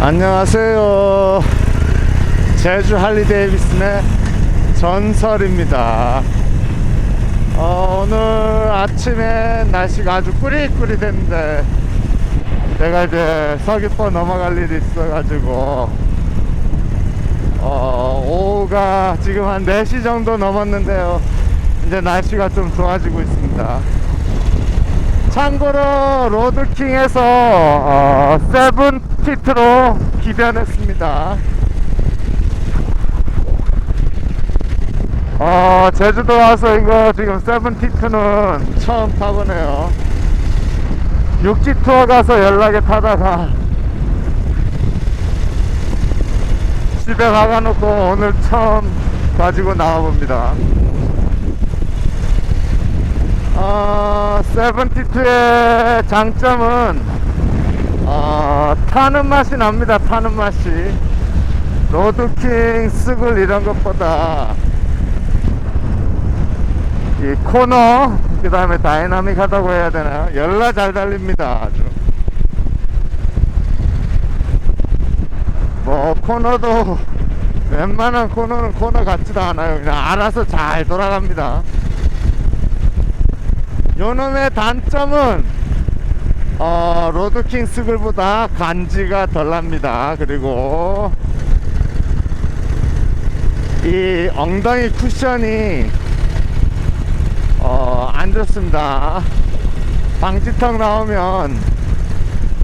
안녕하세요. 제주 할리 데이비슨의 전설입니다. 어, 오늘 아침에 날씨가 아주 꾸릿꾸릿했는데 내가 이제 서귀포 넘어갈 일이 있어가지고 어, 오후가 지금 한 4시 정도 넘었는데요. 이제 날씨가 좀 좋아지고 있습니다. 참고로 로드킹에서 어, 세븐 티트로 기변했습니다. 어, 제주도 와서 이거 지금 세븐 티트는 처음 타보네요. 육지 투어 가서 연락에 타다가 집에 가가놓고 오늘 처음 가지고 나와봅니다. 어, 세븐티투의 장점은 어, 타는 맛이 납니다. 타는 맛이 로드킹 스글 이런 것보다 이 코너 그 다음에 다이나믹하다고 해야 되나 열나 잘 달립니다. 아주 뭐 코너도 웬만한 코너는 코너 같지도 않아요. 그냥 알아서 잘 돌아갑니다. 요놈의 단점은 어, 로드킹 스글보다 간지가 덜 납니다. 그리고 이 엉덩이 쿠션이 어, 안 좋습니다. 방지턱 나오면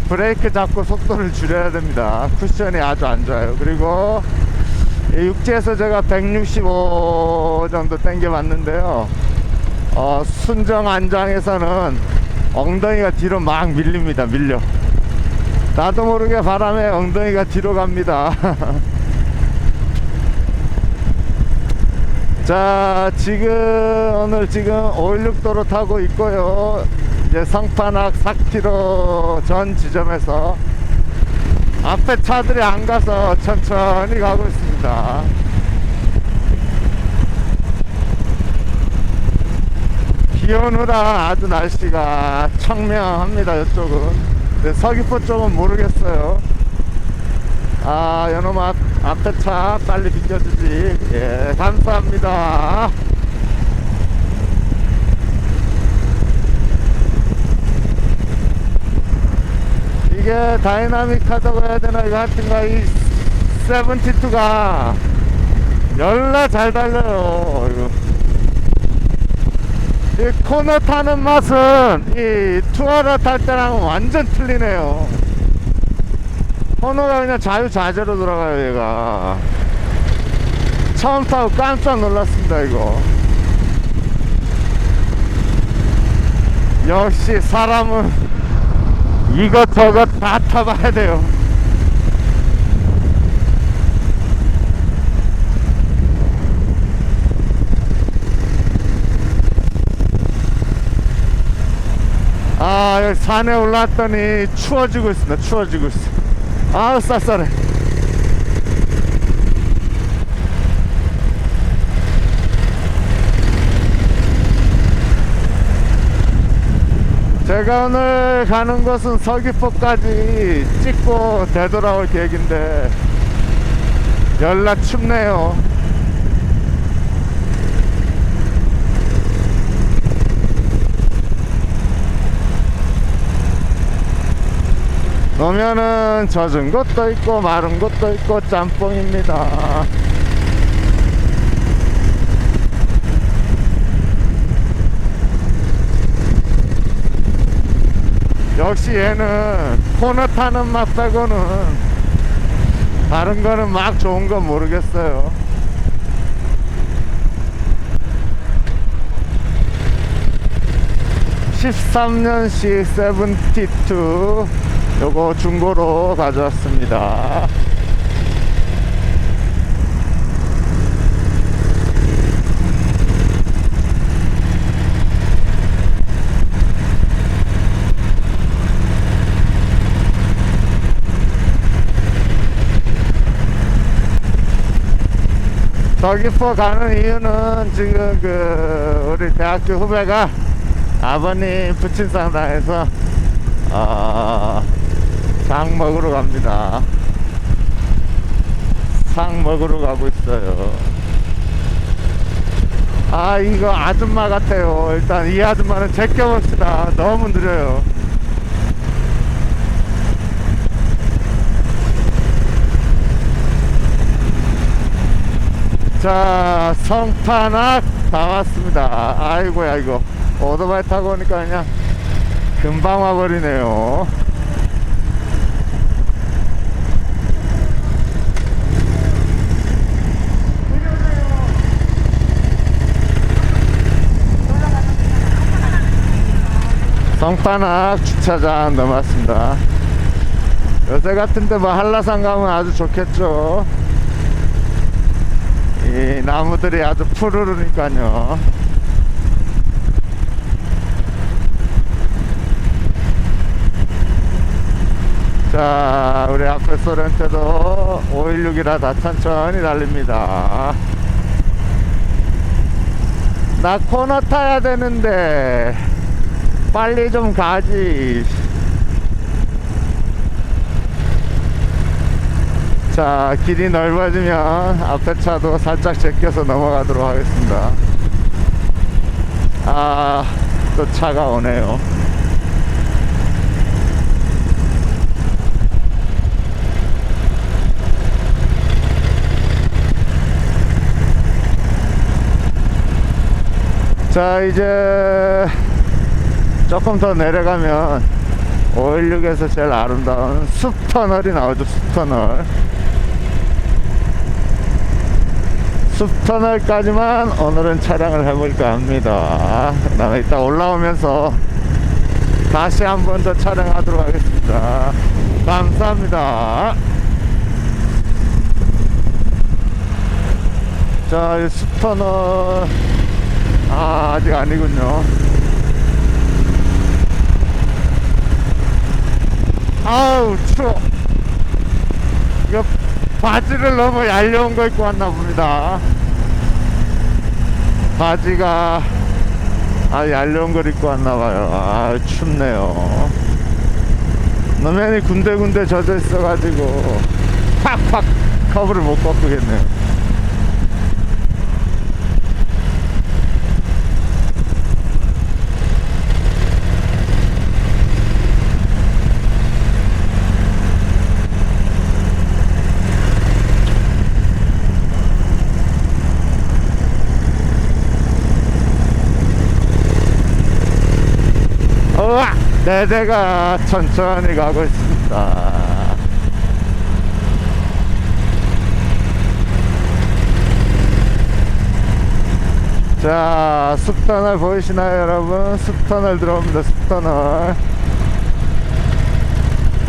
브레이크 잡고 속도를 줄여야 됩니다. 쿠션이 아주 안 좋아요. 그리고 이 육지에서 제가 165 정도 당겨 봤는데요. 어, 순정 안장에서는 엉덩이가 뒤로 막 밀립니다. 밀려. 나도 모르게 바람에 엉덩이가 뒤로 갑니다. 자, 지금 오늘 지금 516도로 타고 있고요. 이제 성판악 4km 전 지점에서 앞에 차들이 안 가서 천천히 가고 있습니다. 비 오느라 아주 날씨가 청명합니다 이쪽은. 서귀포 쪽은 모르겠어요. 아 앞, 앞에 차 빨리 비켜주지. 예 감사합니다. 이게 다이나믹하다고 해야 되나? 이거 하여튼가 이 세븐티투가 열나 잘 달려요. 이거 이 코너 타는 맛은 이 투어러 탈 때랑 완전 틀리네요. 코너가 그냥 자유자재로 돌아가요, 얘가. 처음 타고 깜짝 놀랐습니다, 이거. 역시 사람은 이것저것 다 타봐야 돼요. 산에 올라왔더니 추워지고 있습니다. 추워지고 있어. 아우 쌀쌀해. 제가 오늘 가는 곳은 서귀포까지 찍고 되돌아올 계획인데 열나 춥네요 오면은 젖은 것도 있고 마른 것도 있고 짬뽕입니다. 역시 얘는 코너 타는 맛 빼고는 다른 거는 막 좋은 건 모르겠어요. (13년식) 세븐티투 요거 중고로 가져왔습니다. 서귀포 가는 이유는 지금 그 우리 대학교 후배가 아버님 부친상 당해서 어, 장 먹으러 갑니다. 상 먹으러 가고 있어요. 아, 이거 아줌마 같아요. 일단 이 아줌마는 제껴봅시다. 너무 느려요. 자, 성탄악 다 왔습니다. 아이고야, 이거. 오토바이 타고 오니까 그냥 금방 와버리네요. 성탄악 주차장 넘었습니다. 요새 같은데 뭐 한라산 가면 아주 좋겠죠. 이 나무들이 아주 푸르르니까요. 자, 우리 앞에 소렌트도 516이라 다 천천히 달립니다. 나 코너 타야 되는데 빨리 좀 가지. 자, 길이 넓어지면 앞에 차도 살짝 제껴서 넘어가도록 하겠습니다. 아, 또 차가 오네요. 자, 이제 조금 더 내려가면 516에서 제일 아름다운 숲터널이 나오죠, 숲터널. 숲터널까지만 오늘은 촬영을 해볼까 합니다. 그 다음에 이따 올라오면서 다시 한 번 더 촬영하도록 하겠습니다. 감사합니다. 자, 이 숲터널. 아, 아직 아니군요. 아우, 추워. 이거 바지를 너무 얄려운 거 입고 왔나 봅니다. 바지가 아 얄려운 걸 입고 왔나 봐요. 아 춥네요. 너면이 군데군데 젖어 있어가지고 팍팍 커브를 못 꺾겠네요. 우와! 네 대가 천천히 가고 있습니다. 자, 숲터널 보이시나요, 여러분? 숲터널 들어옵니다, 숲터널.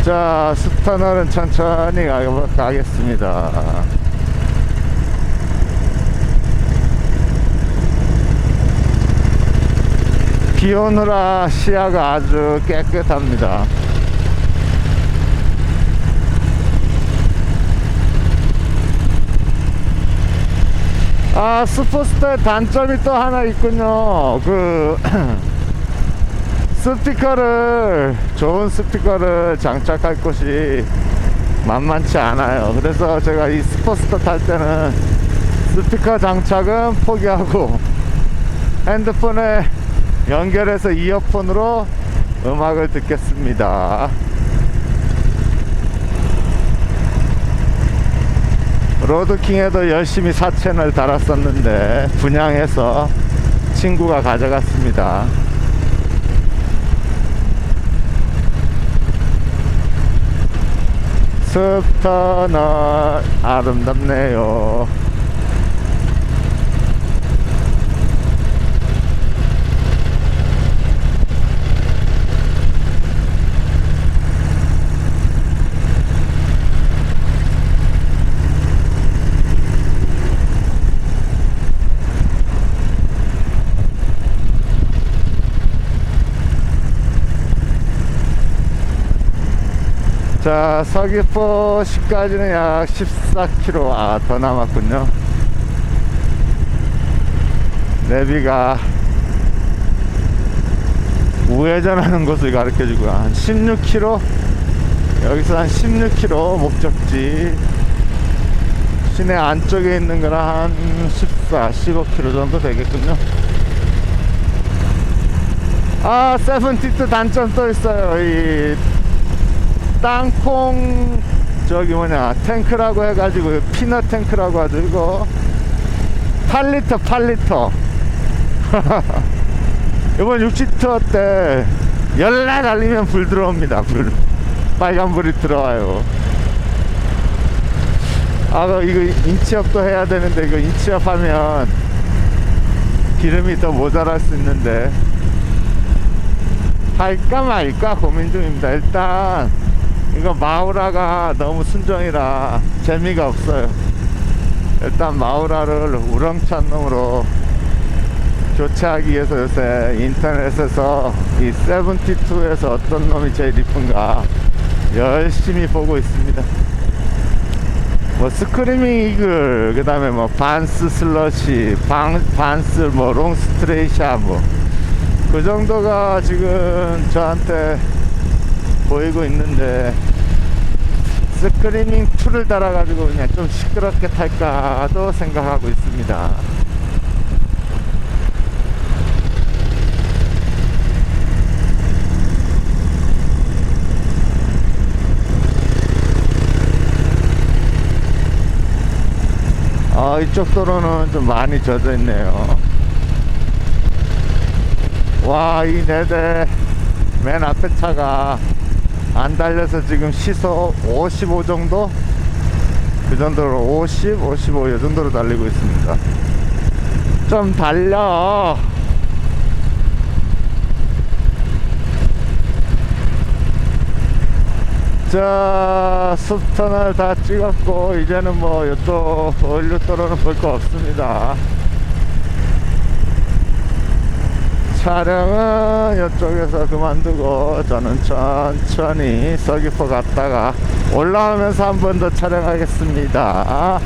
자, 숲터널은 천천히 가, 가겠습니다. 비 오느라 시야가 아주 깨끗합니다. 아, 스포스터의 단점이 또 하나 있군요. 그, 스피커를, 좋은 스피커를 장착할 곳이 만만치 않아요. 그래서 제가 이 스포스터 탈 때는 스피커 장착은 포기하고 핸드폰에 연결해서 이어폰으로 음악을 듣겠습니다. 로드킹에도 열심히 4채널 달았었는데 분양해서 친구가 가져갔습니다. 숲터널 아름답네요. 자, 서귀포 시까지는 약 14km, 아, 더 남았군요. 내비가 우회전하는 곳을 가르쳐 주고, 한 16km? 여기서 한 16km 목적지 시내 안쪽에 있는 거라 한 14, 15km 정도 되겠군요. 아, 세븐티트 단점 또 있어요. 이 땅콩 저기 뭐냐 탱크라고 해가지고 피넛 탱크라고 하죠 이거. 8리터 8리터. 이번 60투어 때 열날 달리면 불 들어옵니다 불. 빨간불이 들어와요. 아그 이거 인치업도 해야 되는데 이거 인치업 하면 기름이 더 모자랄 수 있는데. 할까 말까 고민 중입니다 일단 이거 마우라가 너무 순정이라 재미가 없어요. 일단 마우라를 우렁찬 놈으로 교체하기 위해서 요새 인터넷에서 이 72에서 어떤 놈이 제일 이쁜가 열심히 보고 있습니다. 뭐 스크리밍 이글 그 다음에 뭐 반스 슬러시 반, 반스 뭐 롱스트레이샤 뭐. 그 정도가 지금 저한테 보이고 있는데 스크리밍 2를 달아가지고 그냥 좀 시끄럽게 탈까도 생각하고 있습니다. 아 이쪽 도로는 좀 많이 젖어 있네요. 와 이 네대 맨 앞에 차가 안 달려서 지금 시속 55 정도? 그 정도로 50, 55 이 정도로 달리고 있습니다. 좀 달려! 자 숲터널 다 찍었고 이제는 뭐 이쪽 원류도로는 볼 거 없습니다 촬영은 이쪽에서 그만두고 저는 천천히 서귀포 갔다가 올라오면서 한 번 더 촬영하겠습니다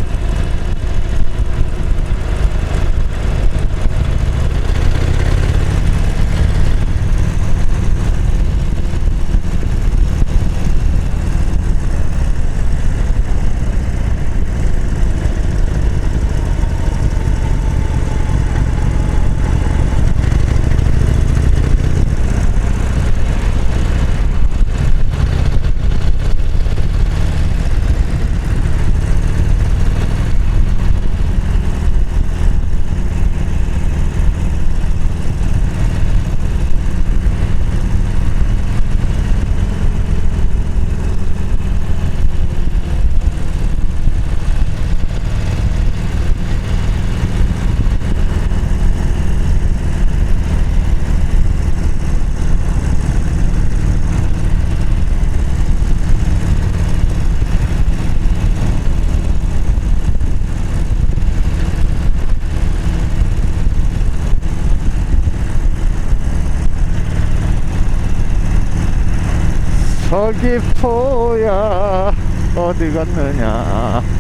서귀포야 어디 갔느냐